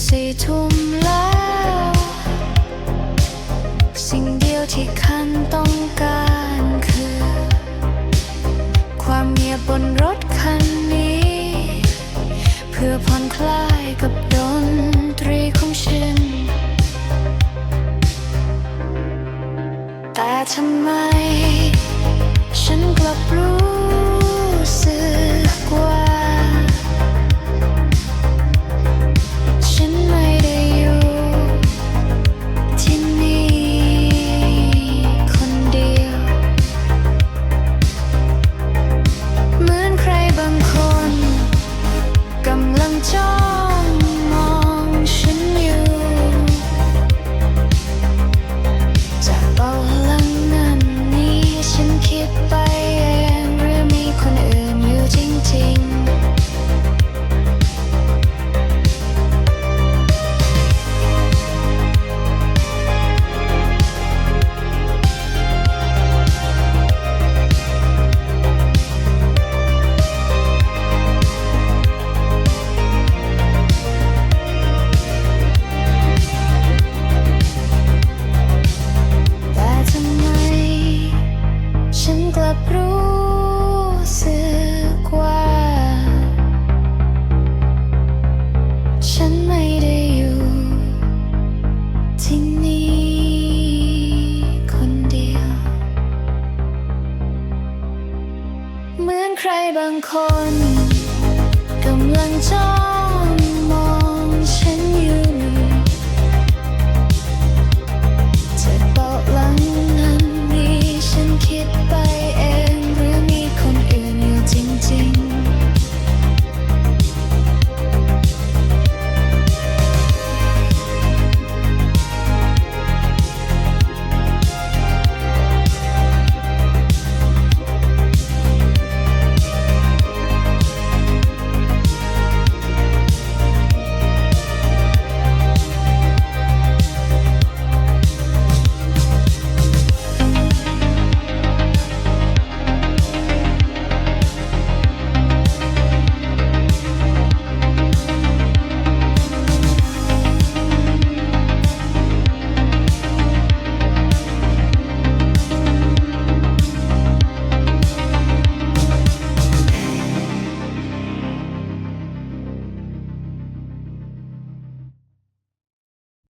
สี่ทุ่มแล้ว สิ่งเดียวที่คันต้องการคือ ความเงียบบนรถคันนี้ เพื่อผ่อนคลายกับ กับรู้สึกว่า ฉันไม่ได้อยู่ที่นี่คนเดียว เหมือนใครบางคน